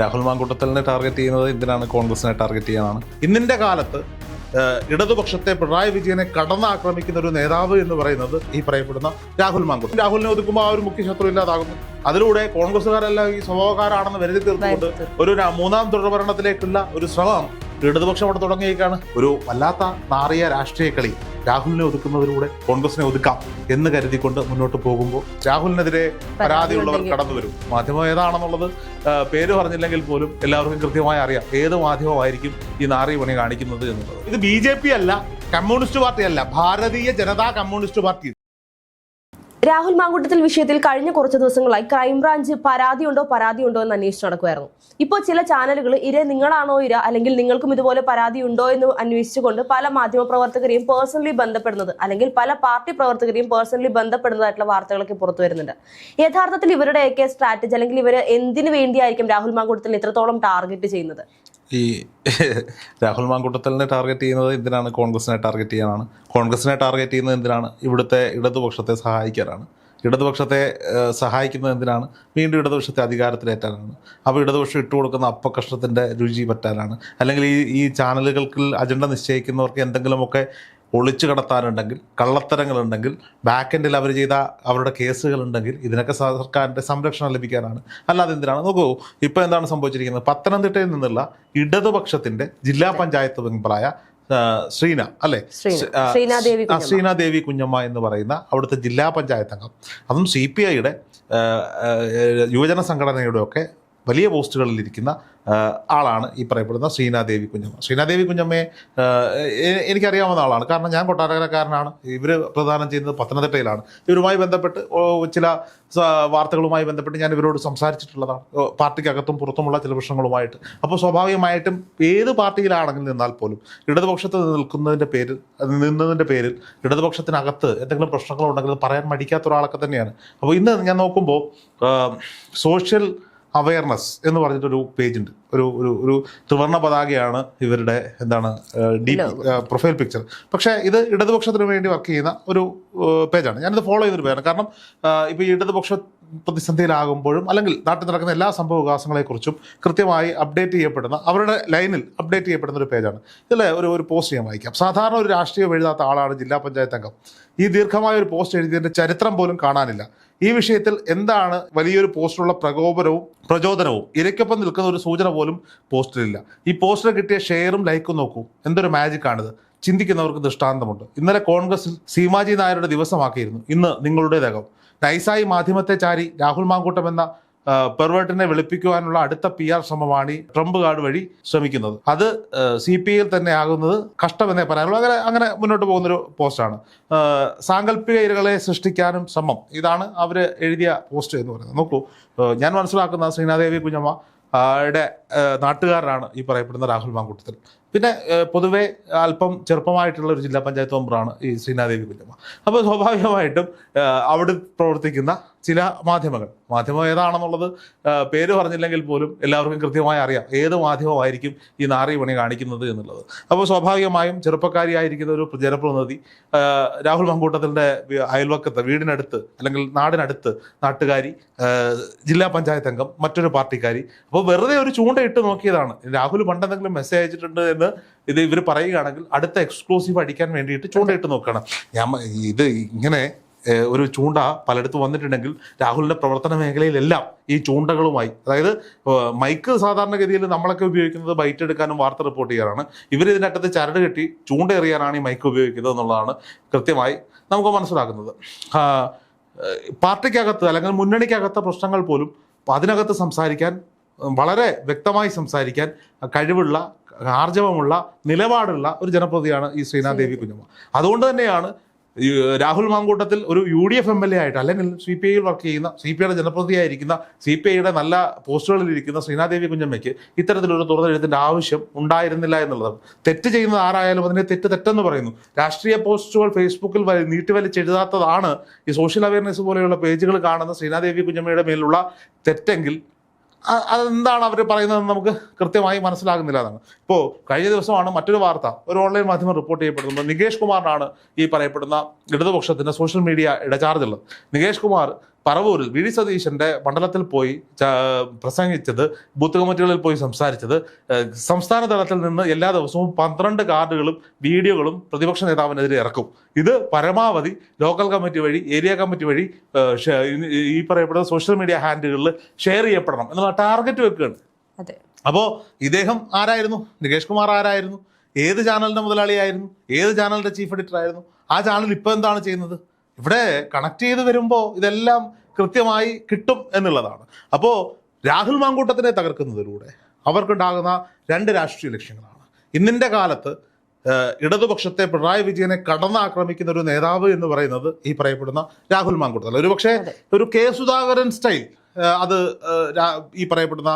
Rahul മാങ്കൂട്ടത്തലിനെ target ചെയ്യുന്നത് എന്തിനാണ് കോൺഗ്രസിനെ ടാർഗറ്റ് ചെയ്യാനാണ്? ഇന്നിന്റെ കാലത്ത് ഇടതുപക്ഷത്തെ പിണറായി വിജയനെ കടന്നാക്രമിക്കുന്ന ഒരു നേതാവ് എന്ന് പറയുന്നത് ഈ പറയപ്പെടുന്ന രാഹുൽ മാങ്കൂട്ടം. രാഹുലിനെ ഒതുക്കുമ്പോൾ ആ ഒരു മുഖ്യ ശത്രു ഇല്ലാതാകുന്നു. അതിലൂടെ കോൺഗ്രസ്സുകാരെല്ലാം ഈ സ്വഭാവക്കാരാണെന്ന് വരുതി തീർത്തുകൊണ്ട് ഒരു മൂന്നാം തുടർഭരണത്തിലേക്കുള്ള ഒരു ശ്രമം ഇടതുപക്ഷം അവിടെ തുടങ്ങിയേക്കാണ്. ഒരു വല്ലാത്ത നാറിയ രാഷ്ട്രീയ കളി. രാഹുലിനെ ഒതുക്കുന്നതിലൂടെ കോൺഗ്രസിനെ ഒതുക്കാം എന്ന് കരുതിക്കൊണ്ട് മുന്നോട്ട് പോകുമ്പോൾ രാഹുലിനെതിരെ പരാതിയുള്ളവർ കടന്നു വരും. മാധ്യമം ഏതാണെന്നുള്ളത് പേര് പറഞ്ഞില്ലെങ്കിൽ പോലും എല്ലാവർക്കും കൃത്യമായി അറിയാം ഏത് മാധ്യമമായിരിക്കും ഈ നാറി പണി കാണിക്കുന്നത് എന്നുള്ളത്. ഇത് ബി ജെ പി അല്ല കമ്മ്യൂണിസ്റ്റ് പാർട്ടി അല്ല ഭാരതീയ ജനതാ കമ്മ്യൂണിസ്റ്റ് പാർട്ടി. രാഹുൽ മാങ്കൂട്ടത്തിൽ വിഷയത്തിൽ കഴിഞ്ഞ കുറച്ച് ദിവസങ്ങളായി ക്രൈംബ്രാഞ്ച് പരാതിയുണ്ടോ പരാതിയുണ്ടോ എന്ന് അന്വേഷിച്ച് നടക്കുമായിരുന്നു ഇപ്പോൾ ചില ചാനലുകൾ ഇര നിങ്ങളാണോ ഇര അല്ലെങ്കിൽ നിങ്ങൾക്കും ഇതുപോലെ പരാതി ഉണ്ടോ എന്ന് അന്വേഷിച്ചുകൊണ്ട് പല മാധ്യമ പ്രവർത്തകരെയും പേഴ്സണലി ബന്ധപ്പെടുന്നത് അല്ലെങ്കിൽ പല പാർട്ടി പ്രവർത്തകരെയും പേഴ്സണലി ബന്ധപ്പെടുന്നതായിട്ടുള്ള വാർത്തകളൊക്കെ പുറത്തു വരുന്നുണ്ട്. യഥാർത്ഥത്തിൽ ഇവരുടെയൊക്കെ സ്ട്രാറ്റജി അല്ലെങ്കിൽ ഇവർ എന്തിനു വേണ്ടിയായിരിക്കും രാഹുൽ മാങ്കൂട്ടത്തിൽ ഇത്രത്തോളം ടാർഗറ്റ് ചെയ്യുന്നത്? ഈ രാഹുൽ മാങ്കൂട്ടത്തലിനെ ടാർഗറ്റ് ചെയ്യുന്നത് എന്തിനാണ്? കോൺഗ്രസിനെ ടാർഗറ്റ് ചെയ്യാനാണ്. കോൺഗ്രസിനെ ടാർഗറ്റ് ചെയ്യുന്നത് എന്തിനാണ്? ഇവിടുത്തെ ഇടതുപക്ഷത്തെ സഹായിക്കാനാണ്. ഇടതുപക്ഷത്തെ സഹായിക്കുന്നത് എന്തിനാണ്? വീണ്ടും ഇടതുപക്ഷത്തെ അധികാരത്തിലേറ്റാനാണ്. അപ്പോൾ ഇടതുപക്ഷം ഇട്ടുകൊടുക്കുന്ന കൊടുക്കുന്ന രുചി പറ്റാനാണ്. അല്ലെങ്കിൽ ഈ ഈ ചാനലുകൾക്ക് അജണ്ട നിശ്ചയിക്കുന്നവർക്ക് എന്തെങ്കിലുമൊക്കെ ഒളിച്ചു കടത്താനുണ്ടെങ്കിൽ കള്ളത്തരങ്ങളുണ്ടെങ്കിൽ ബാക്കെൻഡിൽ അവർ ചെയ്ത അവരുടെ കേസുകളുണ്ടെങ്കിൽ ഇതിനൊക്കെ സർക്കാരിന്റെ സംരക്ഷണം ലഭിക്കാനാണ്. അല്ലാതെ എന്തിനാണ്? നോക്കൂ ഇപ്പോൾ എന്താണ് സംഭവിച്ചിരിക്കുന്നത്? പത്തനംതിട്ടയിൽ നിന്നുള്ള ഇടതുപക്ഷത്തിന്റെ ജില്ലാ പഞ്ചായത്ത് മെമ്പറായ ശ്രീന അല്ലെ? ശ്രീന. ശ്രീനാദേവി കുഞ്ഞമ്മ. എന്ന് പറയുന്ന അവിടുത്തെ ജില്ലാ പഞ്ചായത്ത് അംഗം അതും സി പി ഐയുടെ യുവജന സംഘടനയുടെ ഒക്കെ വലിയ ആ, ആളാണ് ഈ പറയപ്പെടുന്ന ശ്രീനാദേവി കുഞ്ഞമ്മ. ശ്രീനാദേവി കുഞ്ഞമ്മയെ എനിക്കറിയാവുന്ന ആളാണ്. കാരണം ഞാൻ കൊട്ടാരക്കരക്കാരനാണ്. ഇവർ പ്രധാനം ചെയ്യുന്നത് പത്തനംതിട്ടയിലാണ്. ഇവരുമായി ബന്ധപ്പെട്ട് ചില വാർത്തകളുമായി ബന്ധപ്പെട്ട് ഞാൻ ഇവരോട് സംസാരിച്ചിട്ടുള്ളതാണ്. പാർട്ടിക്കകത്തും പുറത്തുമുള്ള ചില പ്രശ്നങ്ങളുമായിട്ട്. അപ്പോൾ സ്വാഭാവികമായിട്ടും ഏത് പാർട്ടിയിലാണെങ്കിൽ നിന്നാൽ പോലും ഇടതുപക്ഷത്ത് നിൽക്കുന്നതിന്റെ പേരിൽ നിന്നതിന്റെ പേരിൽ ഇടതുപക്ഷത്തിനകത്ത് എന്തെങ്കിലും പ്രശ്നങ്ങളുണ്ടെങ്കിൽ പറയാൻ മടിക്കാത്ത ഒരാളൊക്കെ തന്നെയാണ്. അപ്പോൾ ഇന്ന് ഞാൻ നോക്കുമ്പോൾ സോഷ്യൽ അവയർനെസ് എന്ന് പറഞ്ഞിട്ടൊരു പേജ് ഉണ്ട് ഒരു ഒരു ഒരു ത്രിവർണ പതാകയാണ് ഇവരുടെ എന്താണ് ഡി പ്രൊഫൈൽ പിക്ചർ പക്ഷേ ഇത് ഇടതുപക്ഷത്തിന് വേണ്ടി വർക്ക് ചെയ്യുന്ന ഒരു പേജാണ്. ഞാനിത് ഫോളോ ചെയ്തൊരു പേരാണ്. കാരണം ഇപ്പോൾ ഈ ഇടതുപക്ഷ പ്രതിസന്ധിയിലാകുമ്പോഴും അല്ലെങ്കിൽ നാട്ടിൽ നടക്കുന്ന എല്ലാ സംഭവ വികാസങ്ങളെക്കുറിച്ചും കൃത്യമായി അപ്ഡേറ്റ് ചെയ്യപ്പെടുന്ന അവരുടെ ലൈനിൽ അപ്ഡേറ്റ് ചെയ്യപ്പെടുന്ന ഒരു പേജാണ്. ഇതിൽ ഒരു ഒരു പോസ്റ്റ് ഞാൻ വായിക്കാം. സാധാരണ ഒരു രാഷ്ട്രീയം എഴുതാത്ത ആളാണ് ജില്ലാ പഞ്ചായത്ത് അംഗം. ഈ ദീർഘമായ ഒരു പോസ്റ്റ് എഴുതിയതിന്റെ ചരിത്രം പോലും കാണാനില്ല. ഈ വിഷയത്തിൽ എന്താണ് വലിയൊരു പോസ്റ്ററുള്ള പ്രകോപനവും പ്രചോദനവും? ഇരയ്ക്കൊപ്പം നിൽക്കുന്ന ഒരു സൂചന പോലും പോസ്റ്റിലില്ല. ഈ പോസ്റ്റർ കിട്ടിയ ഷെയറും ലൈക്കും നോക്കൂ. എന്തൊരു മാജിക് ആണിത്. ചിന്തിക്കുന്നവർക്ക് ദൃഷ്ടാന്തമുണ്ട്. ഇന്നലെ കോൺഗ്രസിൽ സീമാജി നായരുടെ ദിവസമാക്കിയിരുന്നു. ഇന്ന് നിങ്ങളുടേതകം. നൈസായി മാധ്യമത്തെ ചാരി രാഹുൽ മാങ്കൂട്ടം എന്ന ആ, പെർവേർട്ടിനെ വെളുപ്പിക്കുവാനുള്ള അടുത്ത പി ആർ ശ്രമമാണ് ഈ ട്രംപ് കാർഡ് വഴി ശ്രമിക്കുന്നത്. അത് സി പി ഐയിൽ തന്നെ ആകുന്നത് കഷ്ടമെന്നേ പറയാനുള്ളൂ. അങ്ങനെ അങ്ങനെ മുന്നോട്ട് പോകുന്നൊരു പോസ്റ്റാണ്. സാങ്കല്പിക ഇരകളെ സൃഷ്ടിക്കാനും ശ്രമം. ഇതാണ് അവർ എഴുതിയ പോസ്റ്റ് എന്ന് പറയുന്നത്. നോക്കൂ ഞാൻ മനസ്സിലാക്കുന്ന ശ്രീനാദേവി കുഞ്ഞമ്മ യുടെ നാട്ടുകാരനാണ് ഈ പറയപ്പെടുന്ന രാഹുൽ മാങ്കൂട്ടത്തിൽ. പിന്നെ പൊതുവെ അല്പം ചെറുപ്പമായിട്ടുള്ള ഒരു ജില്ലാ പഞ്ചായത്ത് മെമ്പറാണ് ഈ ശ്രീനാദേവി കുഞ്ഞമ്മ. അപ്പോൾ സ്വാഭാവികമായിട്ടും അവിടെ പ്രവർത്തിക്കുന്ന ചില മാധ്യമങ്ങൾ. മാധ്യമം ഏതാണെന്നുള്ളത് പേര് പറഞ്ഞില്ലെങ്കിൽ പോലും എല്ലാവർക്കും കൃത്യമായി അറിയാം ഏത് മാധ്യമമായിരിക്കും ഈ നാറി പണി കാണിക്കുന്നത് എന്നുള്ളത്. അപ്പോൾ സ്വാഭാവികമായും ചെറുപ്പക്കാരിയായിരിക്കുന്ന ഒരു ജനപ്രതിനിധി രാഹുൽ മങ്കൂട്ടത്തിന്റെ അയൽവക്കത്ത് വീടിനടുത്ത് അല്ലെങ്കിൽ നാടിനടുത്ത് നാട്ടുകാരി ജില്ലാ പഞ്ചായത്ത് അംഗം മറ്റൊരു പാർട്ടിക്കാരി. അപ്പോൾ വെറുതെ ഒരു ചൂണ്ടയിട്ട് നോക്കിയതാണ്. രാഹുൽ പണ്ടെന്തെങ്കിലും മെസ്സേജ് അയച്ചിട്ടുണ്ട് എന്ന് ഇത് ഇവർ പറയുകയാണെങ്കിൽ അടുത്ത എക്സ്ക്ലൂസീവ് അടിക്കാൻ വേണ്ടിയിട്ട് ചൂണ്ടയിട്ട് നോക്കണം ഞാൻ ഇത് ഇങ്ങനെ ഒരു ചൂണ്ട പലയിടത്തും വന്നിട്ടുണ്ടെങ്കിൽ രാഹുലിന്റെ പ്രവർത്തന മേഖലയിലെല്ലാം ഈ ചൂണ്ടകളുമായി അതായത് മൈക്ക് സാധാരണഗതിയിൽ നമ്മളൊക്കെ ഉപയോഗിക്കുന്നത് ബൈറ്റ് എടുക്കാനും വാർത്ത റിപ്പോർട്ട് ചെയ്യാനാണ്. ഇവർ ഇതിനകത്ത് ചരട് കെട്ടി ചൂണ്ട എറിയാനാണ് ഈ മൈക്ക് ഉപയോഗിക്കുന്നത് എന്നുള്ളതാണ് കൃത്യമായി നമുക്ക് മനസ്സിലാക്കുന്നത് പാർട്ടിക്കകത്ത് അല്ലെങ്കിൽ മുന്നണിക്കകത്തെ പ്രശ്നങ്ങൾ പോലും അതിനകത്ത് സംസാരിക്കാൻ വളരെ വ്യക്തമായി സംസാരിക്കാൻ കഴിവുള്ള ആർജവമുള്ള നിലപാടുള്ള ഒരു ജനപ്രതിയാണ് ഈ ശ്രീനാഥ് ദേവി കുഞ്ഞമ്മ. അതുകൊണ്ട് തന്നെയാണ് രാഹുൽ മാങ്കൂട്ടത്തിൽ ഒരു U D F M L A ആയിട്ട് അല്ലെങ്കിൽ സി പി ഐയിൽ വർക്ക് ചെയ്യുന്ന സി പി ഐയുടെ ജനപ്രതിയായിരിക്കുന്ന സി പി ഐയുടെ നല്ല പോസ്റ്റുകളിൽ ഇരിക്കുന്ന ശ്രീനാദേവി കുഞ്ഞമ്മയ്ക്ക് ഇത്തരത്തിലൊരു തുറന്നെഴുത്തിന്റെ ആവശ്യം ഉണ്ടായിരുന്നില്ല എന്നുള്ളതാണ്. തെറ്റ് ചെയ്യുന്നത് ആരായാലും അതിനെ തെറ്റ് തെറ്റെന്ന് പറയുന്നു. രാഷ്ട്രീയ പോസ്റ്റുകൾ ഫേസ്ബുക്കിൽ നീട്ടിവലിച്ചെഴുതാത്തതാണ് ഈ സോഷ്യൽ അവയർനെസ് പോലെയുള്ള പേജുകൾ കാണുന്ന ശ്രീനാദേവി കുഞ്ഞമ്മയുടെ മേലുള്ള തെറ്റെങ്കിൽ അതെന്താണ് അവർ പറയുന്നതെന്ന് നമുക്ക് കൃത്യമായി മനസ്സിലാകുന്നില്ല എന്നാണ് ഇപ്പോൾ കഴിഞ്ഞ ദിവസമാണ് മറ്റൊരു വാർത്ത ഒരു ഓൺലൈൻ മാധ്യമം റിപ്പോർട്ട് ചെയ്യപ്പെടുന്നത്. നികേഷ് കുമാറിനാണ് ഈ പറയപ്പെടുന്ന ഇടതുപക്ഷത്തിന്റെ സോഷ്യൽ മീഡിയ ഇടചാർജുള്ളത് നികേഷ് കുമാർ പറവൂരിൽ വി ഡി സതീശന്റെ മണ്ഡലത്തിൽ പോയി പ്രസംഗിച്ചത് ബൂത്ത് കമ്മിറ്റികളിൽ പോയി സംസാരിച്ചത് സംസ്ഥാന തലത്തിൽ നിന്ന് എല്ലാ ദിവസവും പന്ത്രണ്ട് കാർഡുകളും വീഡിയോകളും പ്രതിപക്ഷ നേതാവിനെതിരെ ഇറക്കും. ഇത് പരമാവധി ലോക്കൽ കമ്മിറ്റി വഴി ഏരിയ കമ്മിറ്റി വഴി ഈ- പറയപ്പെടുന്ന സോഷ്യൽ മീഡിയ ഹാൻഡിലുകളിൽ ഷെയർ ചെയ്യപ്പെടണം എന്നുള്ള ടാർഗറ്റ് വെക്കുകയാണ്. അപ്പോൾ ഇദ്ദേഹം ആരായിരുന്നു? നികേഷ് കുമാർ ആരായിരുന്നു? ഏത് ചാനലിന്റെ മുതലാളിയായിരുന്നു? ഏത് ചാനലിന്റെ ചീഫ് എഡിറ്റർ ആയിരുന്നു ആ ചാനൽ ഇപ്പോൾ എന്താണ് ചെയ്യുന്നത്? ഇവിടെ കണക്ട് ചെയ്ത് വരുമ്പോൾ ഇതെല്ലാം കൃത്യമായി കിട്ടും എന്നുള്ളതാണ്. അപ്പോൾ രാഹുൽ മാങ്കൂട്ടത്തിനെ തകർക്കുന്നതിലൂടെ അവർക്കുണ്ടാകുന്ന രണ്ട് രാഷ്ട്രീയ ലക്ഷ്യങ്ങളാണ്. ഇന്നിന്റെ കാലത്ത് ഇടതുപക്ഷത്തെ പിണറായി വിജയനെ കടന്നാക്രമിക്കുന്ന ഒരു നേതാവ് എന്ന് പറയുന്നത് ഈ പറയപ്പെടുന്ന രാഹുൽ മാങ്കൂട്ടത്തിൽ ഒരു പക്ഷേ ഒരു കെ സുധാകരൻ സ്റ്റൈൽ അത് ഈ പറയപ്പെടുന്ന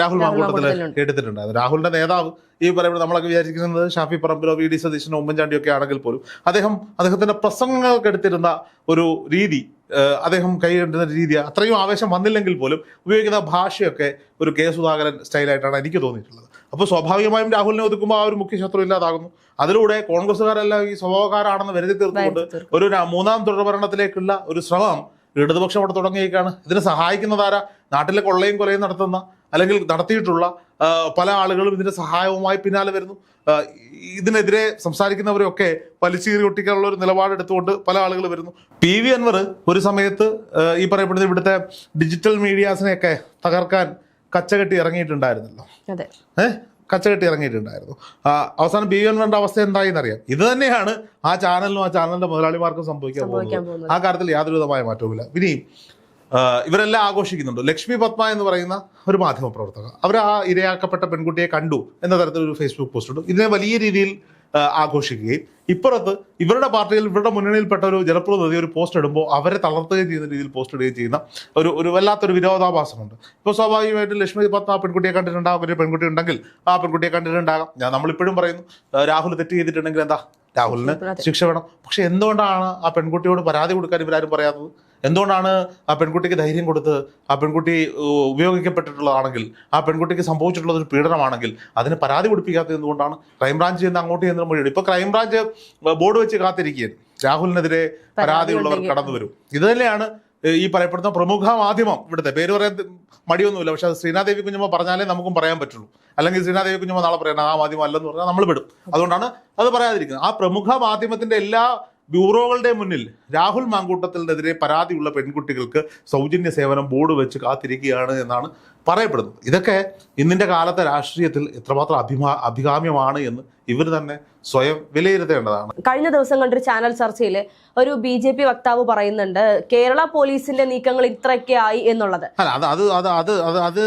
രാഹുൽ മാങ്കൂട്ടത്തിൽ. കേട്ടിട്ടുണ്ടായിരുന്നു രാഹുലിന്റെ നേതാവ്. ഈ പറയുമ്പോൾ നമ്മളൊക്കെ വിചാരിക്കുന്നത് ഷാഫി പറമ്പിലോ വി ഡി സതീശനോ ഉമ്മൻചാണ്ടിയോ ഒക്കെ ആണെങ്കിൽ പോലും അദ്ദേഹം അദ്ദേഹത്തിന്റെ പ്രസംഗങ്ങൾക്ക് എടുത്തിരുന്ന ഒരു രീതി അദ്ദേഹം കൈകൊണ്ടുന്ന രീതി അത്രയും ആവേശം വന്നില്ലെങ്കിൽ പോലും ഉപയോഗിക്കുന്ന ഭാഷയൊക്കെ ഒരു കെ സുധാകരൻ സ്റ്റൈലായിട്ടാണ് എനിക്ക് തോന്നിയിട്ടുള്ളത്. അപ്പോൾ സ്വാഭാവികമായും രാഹുലിനെ ഒതുക്കുമ്പോൾ ആ ഒരു മുഖ്യ ശത്രു ഇല്ലാതാകുന്നു. അതിലൂടെ കോൺഗ്രസ്സുകാരെല്ലാം ഈ സ്വഭാവക്കാരാണെന്ന് വരുത്തി തീർത്തുകൊണ്ട് ഒരു മൂന്നാം തുടർഭരണത്തിലേക്കുള്ള ഒരു ശ്രമം ഇടതുപക്ഷം അവിടെ തുടങ്ങിയേക്കാണ്. ഇതിനെ സഹായിക്കുന്നതാരാ? നാട്ടിലെ കൊള്ളയും കൊലയും നടത്തുന്ന അല്ലെങ്കിൽ നടത്തിയിട്ടുള്ള പല ആളുകളും ഇതിന്റെ സഹായവുമായി പിന്നാലെ വരുന്നു. ഇതിനെതിരെ സംസാരിക്കുന്നവരൊക്കെ വലിച്ചീറി ഒട്ടിക്കാനുള്ള ഒരു നിലപാടെടുത്തുകൊണ്ട് പല ആളുകൾ വരുന്നു. പി വി അൻവർ ഒരു സമയത്ത് ഈ പറയപ്പെടുന്ന ഇവിടുത്തെ ഡിജിറ്റൽ മീഡിയാസിനെയൊക്കെ തകർക്കാൻ കച്ചകെട്ടി ഇറങ്ങിയിട്ടുണ്ടായിരുന്നല്ലോ. ഏഹ് കച്ചകെട്ടി ഇറങ്ങിയിട്ടുണ്ടായിരുന്നു. അവസാനം ബി വി അൻവറിന്റെ അവസ്ഥ എന്തായി എന്നറിയാം ഇത് തന്നെയാണ് ആ ചാനലിനും ആ ചാനലിന്റെ മുതലാളിമാർക്കും സംഭവിക്കാൻ പോകുന്നത്. ആ കാര്യത്തിൽ യാതൊരുവിധമായ മാറ്റവുമില്ല. ഇനി ഇവരെല്ലാം ആഘോഷിക്കുന്നുണ്ട്. ലക്ഷ്മി പത്മ എന്ന് പറയുന്ന ഒരു മാധ്യമ പ്രവർത്തക അവർ ആ ഇരയാക്കപ്പെട്ട പെൺകുട്ടിയെ കണ്ടു എന്ന തരത്തിലൊരു ഫേസ്ബുക്ക് പോസ്റ്റ് ഇട്ടു. ഇതിനെ വലിയ രീതിയിൽ ആഘോഷിക്കുകയും ഇപ്പുറത്ത് ഇവരുടെ പാർട്ടിയിൽ ഇവരുടെ മുന്നണിയിൽപ്പെട്ട ഒരു ജനപ്രതിനിധി ഒരു പോസ്റ്റ് ഇടുമ്പോൾ അവരെ തളർത്തുകയും ചെയ്യുന്ന രീതിയിൽ പോസ്റ്റ് ഇടുകയും ചെയ്യുന്ന ഒരു ഒരു വല്ലാത്തൊരു വിരോധാഭാസമുണ്ട്. ഇപ്പോൾ സ്വാഭാവികമായിട്ടും ലക്ഷ്മി പത്മ ആ പെൺകുട്ടിയെ കണ്ടിട്ടുണ്ടാകും. ഒരു പെൺകുട്ടി ഉണ്ടെങ്കിൽ ആ പെൺകുട്ടിയെ കണ്ടിട്ടുണ്ടാകാം. ഞാൻ നമ്മളിപ്പോഴും പറയുന്നു രാഹുൽ തെറ്റ് ചെയ്തിട്ടുണ്ടെങ്കിൽ എന്താ? രാഹുലിന് ശിക്ഷ വേണം. പക്ഷെ എന്തുകൊണ്ടാണ് ആ പെൺകുട്ടിയോട് പരാതി കൊടുക്കാൻ ഇവരാരും പറയാത്തത്? എന്തുകൊണ്ടാണ് ആ പെൺകുട്ടിക്ക് ധൈര്യം കൊടുത്ത് ആ പെൺകുട്ടി ഉപയോഗിക്കപ്പെട്ടിട്ടുള്ളതാണെങ്കിൽ ആ പെൺകുട്ടിക്ക് സംഭവിച്ചിട്ടുള്ളത് ഒരു പീഡനമാണെങ്കിൽ അതിന് പരാതി കൊടുപ്പിക്കാത്തത് എന്തുകൊണ്ടാണ്? ക്രൈംബ്രാഞ്ച് ചെയ്യുന്ന അങ്ങോട്ട് ചെന്ന് മൊഴിയുണ്ട് ഇപ്പൊ ക്രൈംബ്രാഞ്ച് ബോർഡ് വെച്ച് കാത്തിരിക്കുകയാണ്. രാഹുലിനെതിരെ പരാതിയുള്ളവർ. കടന്നു വരും. ഇത് തന്നെയാണ് ഈ പറയപ്പെടുന്ന പ്രമുഖ മാധ്യമം ഇവിടുത്തെ. പേര് പറയാൻ മടിയൊന്നുമില്ല. പക്ഷെ അത് ശ്രീനാദേവി കുഞ്ഞമ്മ പറഞ്ഞാലേ നമുക്കും പറയാൻ പറ്റുള്ളൂ. അല്ലെങ്കിൽ ശ്രീനാദേവി കുഞ്ഞമ്മ നാളെ പറയണം ആ മാധ്യമം അല്ലെന്ന് പറഞ്ഞാൽ നമ്മൾ വിടും. അതുകൊണ്ടാണ് അത് പറയാതിരിക്കുന്നത്. ആ പ്രമുഖ മാധ്യമത്തിന്റെ എല്ലാ ബ്യൂറോകളുടെ മുന്നിൽ രാഹുൽ മാങ്കൂട്ടത്തിനെതിരെ പരാതിയുള്ള പെൺകുട്ടികൾക്ക് സൗജന്യ സേവനം ബോർഡ് വെച്ച് കാത്തിരിക്കുകയാണ് എന്നാണ് പറയപ്പെടുന്നത്. ഇതൊക്കെ ഇന്നിന്റെ കാലത്തെ രാഷ്ട്രീയത്തിൽ എത്രമാത്രം അഭിമാ അഭികാമ്യമാണ് എന്ന് ഇവർ തന്നെ സ്വയം വിലയിരുത്തേണ്ടതാണ്. കഴിഞ്ഞ ദിവസം കണ്ടൊരു ചാനൽ ചർച്ചയിൽ ഒരു ബി ജെ പി വക്താവ് പറയുന്നുണ്ട് കേരള പോലീസിന്റെ നീക്കങ്ങൾ ഇത്രയൊക്കെ ആയി എന്നുള്ളത്. അല്ല അത് അത് അത് അത് അത് അത്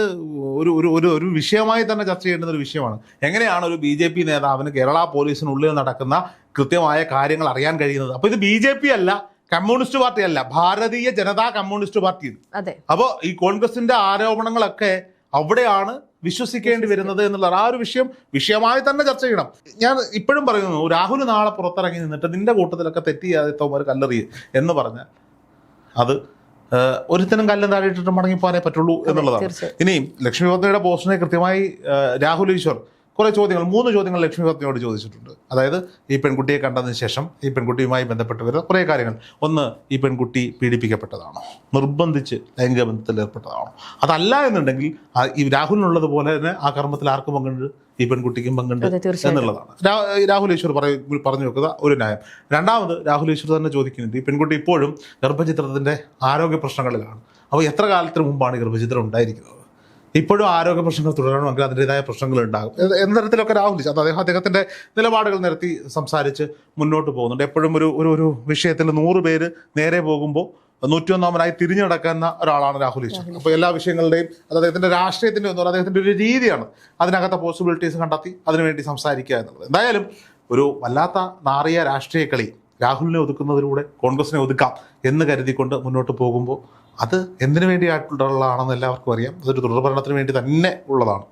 ഒരു ഒരു ഒരു ഒരു വിഷയമായി തന്നെ ചർച്ച ചെയ്യേണ്ടുന്ന ഒരു വിഷയമാണ്. എങ്ങനെയാണ് ഒരു ബി ജെ പി നേതാവിന് കേരള പോലീസിനുള്ളിൽ നടക്കുന്ന കൃത്യമായ കാര്യങ്ങൾ അറിയാൻ കഴിയുന്നത്. അപ്പൊ ഇത് ബി ജെ പി അല്ല കമ്മ്യൂണിസ്റ്റ് പാർട്ടി അല്ല ഭാരതീയ ജനതാ കമ്മ്യൂണിസ്റ്റ് പാർട്ടി അപ്പോൾ ഈ കോൺഗ്രസിന്റെ ആരോപണങ്ങളൊക്കെ അവിടെയാണ് വിശ്വസിക്കേണ്ടി വരുന്നത് എന്നുള്ളത്. ആ ഒരു വിഷയം വിഷയമായി തന്നെ ചർച്ച ചെയ്യണം. ഞാൻ ഇപ്പോഴും പറയുന്നു രാഹുൽ നാളെ പുറത്തിറങ്ങി നിന്നിട്ട് നിന്റെ കൂട്ടത്തിലൊക്കെ തെറ്റ് തോമർ കല്ലെറിയ എന്ന് പറഞ്ഞാൽ അത് ഒരുത്തനും കല്ലും താഴെയിട്ടിട്ട് മടങ്ങി പോകാനേ പറ്റുള്ളൂ എന്നുള്ളതാണ്. ഇനിയും ലക്ഷ്മി പത്നിയുടെ പോസ്റ്റിനെ കൃത്യമായി രാഹുൽ ഈശ്വർ കുറെ ചോദ്യങ്ങൾ മൂന്ന് ചോദ്യങ്ങൾ ലക്ഷ്മി പത്നിയോട് ചോദിച്ചിട്ടുണ്ട്. അതായത് ഈ പെൺകുട്ടിയെ കണ്ടതിന് ശേഷം ഈ പെൺകുട്ടിയുമായി ബന്ധപ്പെട്ട് വരുന്ന കുറേ കാര്യങ്ങൾ. ഒന്ന് ഈ പെൺകുട്ടി പീഡിപ്പിക്കപ്പെട്ടതാണോ. നിർബന്ധിച്ച് ലൈംഗിക ബന്ധത്തിൽ ഏർപ്പെട്ടതാണോ. അതല്ല എന്നുണ്ടെങ്കിൽ ഈ രാഹുലിനുള്ളതുപോലെ തന്നെ ആ കർമ്മത്തിൽ ആർക്കും പങ്കുണ്ട്? ഈ പെൺകുട്ടിക്കും പങ്കുണ്ട് എന്നുള്ളതാണ്. രാഹുൽ ഈശ്വർ പറയ പറഞ്ഞു വെക്കുക ഒരു ന്യായം. രണ്ടാമത് രാഹുൽ ഈശ്വർ തന്നെ ചോദിക്കുന്നുണ്ട് ഈ പെൺകുട്ടി ഇപ്പോഴും ഗർഭചിത്രത്തിന്റെ ആരോഗ്യ പ്രശ്നങ്ങളിലാണ്. അപ്പോൾ എത്ര കാലത്തിന് മുമ്പാണ് ഗർഭചിത്രം ഉണ്ടായിരിക്കുന്നത്? ഇപ്പോഴും ആരോഗ്യ പ്രശ്നങ്ങൾ തുടരണമെങ്കിൽ അതിന്റെതായ പ്രശ്നങ്ങൾ ഉണ്ടാകും. എന്ന തരത്തിലൊക്കെ രാഹുൽ അത് അദ്ദേഹം അദ്ദേഹത്തിന്റെ നിലപാടുകൾ നിരത്തി സംസാരിച്ച് മുന്നോട്ട് പോകുന്നുണ്ട്. എപ്പോഴും ഒരു ഒരു ഒരു വിഷയത്തിൽ നൂറ് പേര് നേരെ പോകുമ്പോൾ നൂറ്റിയൊന്നാമനായി തിരിഞ്ഞു നടക്കുന്ന ഒരാളാണ് രാഹുൽ ഈശ്വർ അപ്പോൾ എല്ലാ വിഷയങ്ങളുടെയും അത് അദ്ദേഹത്തിന്റെ രാഷ്ട്രീയത്തിന്റെ ഒന്നും അദ്ദേഹത്തിന്റെ ഒരു രീതിയാണ് അതിനകത്തെ പോസിബിലിറ്റീസ് കണ്ടെത്തി അതിനുവേണ്ടി സംസാരിക്കുക എന്നുള്ളത്. എന്തായാലും ഒരു വല്ലാത്ത നാറിയ രാഷ്ട്രീയ കളി രാഹുലിനെ ഒതുക്കുന്നതിലൂടെ കോൺഗ്രസിനെ ഒതുക്കാം എന്ന് കരുതിക്കൊണ്ട് മുന്നോട്ട് പോകുമ്പോൾ അത് എന്തിനു വേണ്ടിയായിട്ടുള്ളതാണെന്ന് എല്ലാവർക്കും അറിയാം. അതൊരു തുടർഭരണത്തിന് വേണ്ടി തന്നെ ഉള്ളതാണ്.